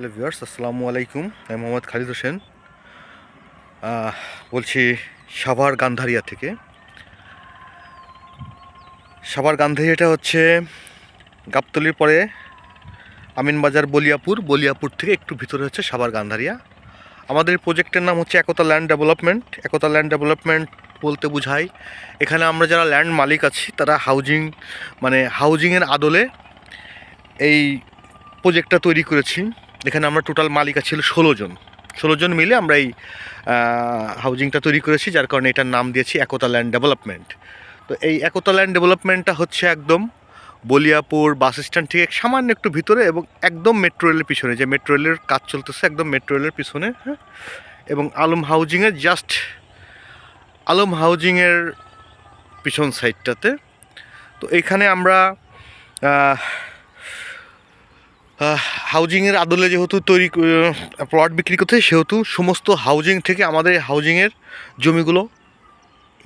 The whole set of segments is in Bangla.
হ্যালো ভিউয়ার্স, আসসালামু আলাইকুম। আমি মোহাম্মদ খালিদ হোসেন। বলছি সাভার গান্ধারিয়া থেকে। সাভার গান্ধারিয়াটা হচ্ছে গাবতলির পরে আমিনবাজার বলিয়াপুর বলিয়াপুর থেকে একটু ভিতরে হচ্ছে সাভার গান্ধারিয়া। আমাদের প্রজেক্টের নাম হচ্ছে Ekta land development. Ekta land development বলতে বোঝায় এখানে আমরা যারা ল্যান্ড মালিক আছি, তারা হাউজিং মানে হাউজিংয়ের আদলে এই প্রজেক্টটা তৈরি করেছি। এখানে আমরা টোটাল মালিকা ছিল ষোলো জন। ষোলো জন মিলে আমরা এই হাউজিংটা তৈরি করেছি, যার কারণে এটার নাম দিয়েছি একতা ল্যান্ড ডেভেলপমেন্ট তো এই একতা ল্যান্ড ডেভেলপমেন্টটা হচ্ছে একদম বলিয়াপুর বাস স্ট্যান্ড থেকে সামান্য একটু ভিতরে এবং একদম মেট্রো রেলের পিছনে। যে মেট্রো রেলের কাজ চলতেছে একদম মেট্রো রেলের পিছনে হ্যাঁ? এবং আলম হাউজিংয়ের জাস্ট আলম হাউজিংয়ের পিছন সাইডটাতে তো এইখানে আমরা হাউজিংয়ের আদলে যেহেতু তৈরি প্লট বিক্রি করতে সেহেতু সমস্ত হাউজিং থেকে আমাদের হাউজিংয়ের জমিগুলো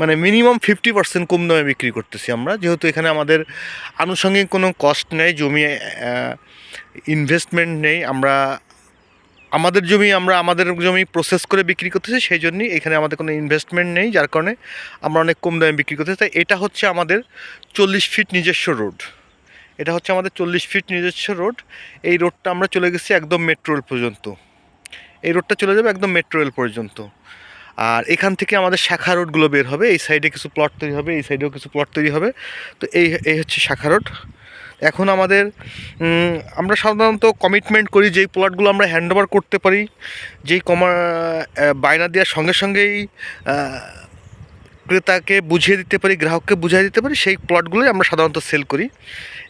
মানে মিনিমাম ফিফটি পার্সেন্ট কম দামে বিক্রি করতেছি আমরা। যেহেতু এখানে আমাদের আনুষঙ্গিক কোনো কস্ট নেই, জমি ইনভেস্টমেন্ট নেই, আমরা আমাদের জমি, আমরা আমাদের জমি প্রসেস করে বিক্রি করতেছি, সেই জন্যই এখানে আমাদের কোনো ইনভেস্টমেন্ট নেই, যার কারণে আমরা অনেক কম দামে বিক্রি করতেছি। তাই এটা হচ্ছে আমাদের চল্লিশ ফিট নিজস্ব রোড এটা হচ্ছে আমাদের চল্লিশ ফিট নিজস্ব রোড এই রোডটা আমরা চলে গেছি একদম মেট্রো রেল পর্যন্ত। এই রোডটা চলে যাবে একদম মেট্রো রেল পর্যন্ত। আর এখান থেকে আমাদের শাখা রোডগুলো বের হবে। এই সাইডে কিছু প্লট তৈরি হবে, এই সাইডেও কিছু প্লট তৈরি হবে। তো এই এই হচ্ছে শাখা রোড এখন আমাদের আমরা সাধারণত কমিটমেন্ট করি যেই প্লটগুলো আমরা হ্যান্ডওভার করতে পারি, যেই কমা বায়না দেওয়ার সঙ্গে সঙ্গেই ক্রেতাকে বুঝিয়ে দিতে পারি, গ্রাহককে বুঝিয়ে দিতে পারি, সেই প্লটগুলোই আমরা সাধারণত সেল করি।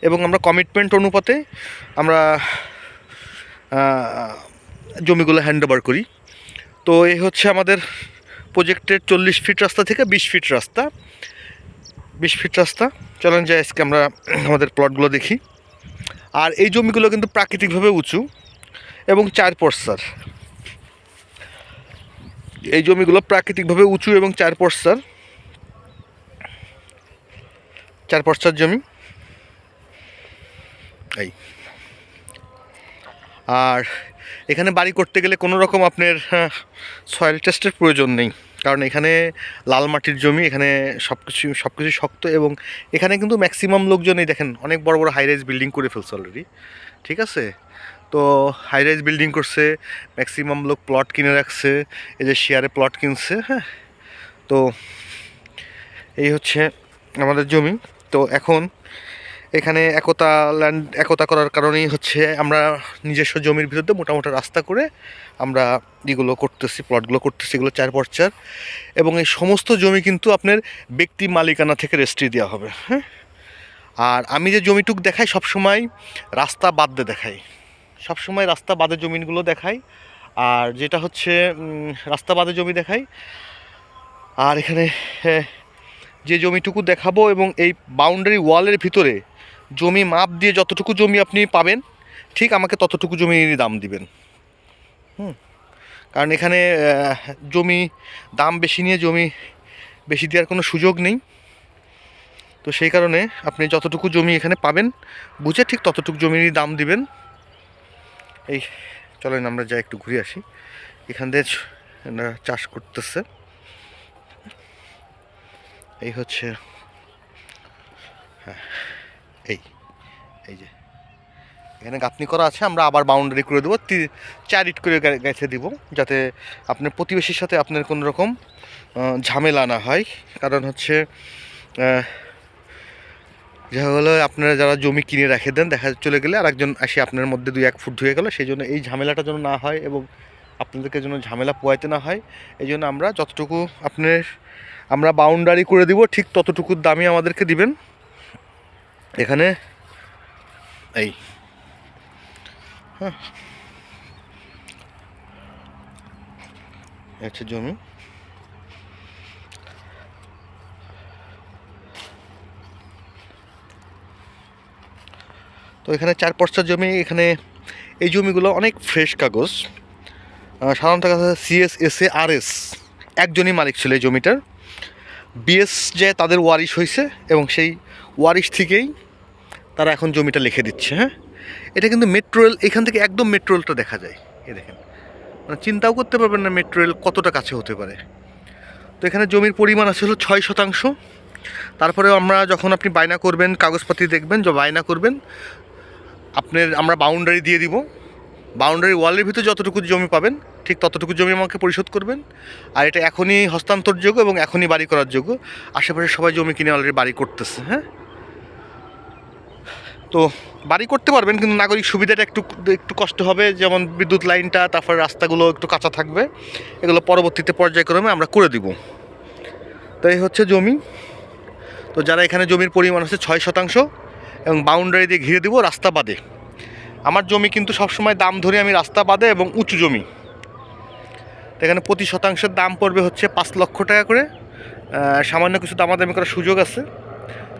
এবং আমরা কমিটমেন্ট অনুপাতে আমরা জমিগুলো হ্যান্ড ওভার করি। তো এই হচ্ছে আমাদের প্রজেক্টের চল্লিশ ফিট রাস্তা থেকে বিশ ফিট রাস্তা। বিশ ফিট রাস্তা। চলেন যাই আজকে আমরা আমাদের প্লটগুলো দেখি। আর এই জমিগুলো কিন্তু প্রাকৃতিকভাবে উঁচু এবং চার পর্সার এই জমিগুলো প্রাকৃতিকভাবে উঁচু এবং চার পর্সার চার পর্সার জমি। এই। আর এখানে বাড়ি করতে গেলে কোনো রকম আপনার সয়েল টেস্টের প্রয়োজন নেই। কারণ এখানে লাল মাটির জমি, এখানে সব কিছু সব কিছু শক্ত এবং এখানে কিন্তু ম্যাক্সিমাম লোকজনই দেখেন, অনেক বড় বড় হাই রাইজ বিল্ডিং করে ফেলছে অলরেডি ঠিক আছে? তো হাই রাইজ বিল্ডিং করছে ম্যাক্সিমাম লোক প্লট কিনে রাখছে, এই যে শেয়ারে প্লট কিনছে হ্যাঁ। তো এই হচ্ছে আমাদের জমি। তো এখন এখানে একতা ল্যান্ড একতা করার কারণেই হচ্ছে আমরা নিজস্ব জমির ভিতরে মোটামুটি রাস্তা করে আমরা এগুলো করতেছি প্লটগুলো করতেছি এগুলো চার পর চার এবং এই সমস্ত জমি কিন্তু আপনার ব্যক্তি মালিকানা থেকে রেস্ট্রি দেওয়া হবে হ্যাঁ? আর আমি যে জমিটুক দেখাই সবসময় রাস্তা বাদ দেখাই। সবসময় রাস্তা বাদে জমিগুলো দেখাই। আর যেটা হচ্ছে রাস্তা বাদে জমি দেখাই। আর এখানে হ্যাঁ, যে জমিটুকু দেখাবো এবং এই বাউন্ডারি ওয়ালের ভিতরে জমি মাপ দিয়ে যতটুকু জমি আপনি পাবেন, ঠিক আমাকে ততটুকু জমির দাম দিবেন। হুম। কারণ এখানে জমি দাম বেশি নিয়ে জমি বেশি দেওয়ার কোনো সুযোগ নেই। তো সেই কারণে আপনি যতটুকু জমি এখানে পাবেন, বুঝে ঠিক ততটুকু জমিরই দাম দিবেন। এই, চলেন আমরা যাই একটু ঘুরে আসি। এখান দিয়ে চাষ করতেছে। এই হচ্ছে হ্যাঁ এই এই যে। এখানে গাঁথনি করা আছে, আমরা আবার বাউন্ডারি করে দেবো চার ইট করে গা- গেঁথে দিব, যাতে আপনার প্রতিবেশীর সাথে আপনার কোনো রকম ঝামেলা না হয়। কারণ হচ্ছে যা হলো আপনারা যারা জমি কিনে রেখে দেন, দেখা চলে গেলে আর একজন এসে আপনার মধ্যে দুই এক ফুট ধুয়ে গেল, সেই জন্য এই ঝামেলাটা যেন না হয় এবং আপনাদেরকে যেন ঝামেলা পোয়াইতে না হয়। এই জন্য আমরা যতটুকু আপনার আমরা বাউন্ডারি করে দিব, ঠিক ততটুকুর দামই আমাদেরকে দিবেন। এখানে এই। হ্যাঁ। হচ্ছে জমি। তো এখানে চার পর্সার জমি, এখানে এই জমিগুলো অনেক ফ্রেশ কাগজ। সাধারণত CS S A R S একজনই মালিক ছিল এই জমিটার। বিএস যে তাদের ওয়ারিশ হয়েছে এবং সেই ওয়ারিশ থেকেই তারা এখন জমিটা লিখে দিচ্ছে হ্যাঁ? এটা কিন্তু মেট্রো রেল এখান থেকে একদম মেট্রো রেলটা দেখা যায়, এ দেখেন। মানে চিন্তাও করতে পারবেন না মেট্রো রেল কতটা কাছে হতে পারে। তো এখানে জমির পরিমাণ আছে হলো ছয় শতাংশ। তারপরে আমরা যখন আপনি বায়না করবেন, কাগজপাতি দেখবেন, যে বায়না করবেন, আপনার আমরা বাউন্ডারি দিয়ে দিব। বাউন্ডারি ওয়ালের ভিতরে যতটুকু জমি পাবেন ঠিক ততটুকু জমি আমাকে পরিশোধ করবেন। আর এটা এখনই হস্তান্তরযোগ্য এবং এখনই বাড়ি করার যোগ্য। আশেপাশে সবাই জমি কিনে অলরেডি বাড়ি করতেছে হ্যাঁ? তো বাড়ি করতে পারবেন, কিন্তু নাগরিক সুবিধাটা একটু একটু কষ্ট হবে। যেমন বিদ্যুৎ লাইনটা, তারপরে রাস্তাগুলো একটু কাঁচা থাকবে। এগুলো পরবর্তীতে পর্যায়ক্রমে আমরা করে দিব। তো এই হচ্ছে জমি। তো যারা এখানে জমির পরিমাণ আছে ছয় শতাংশ এবং বাউন্ডারি দিয়ে ঘিরে দিব রাস্তা বাদে। আমার জমি কিন্তু সবসময় দাম ধরে আমি রাস্তা বাদে এবং উঁচু জমি। এখানে প্রতি শতাংশের দাম পড়বে হচ্ছে পাঁচ লক্ষ টাকা করে। সামান্য কিছু দামাদামি করার সুযোগ আছে।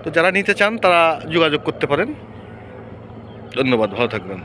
তো যারা নিতে চান, তারা যোগাযোগ করতে পারেন। ধন্যবাদ, ভালো থাকবেন।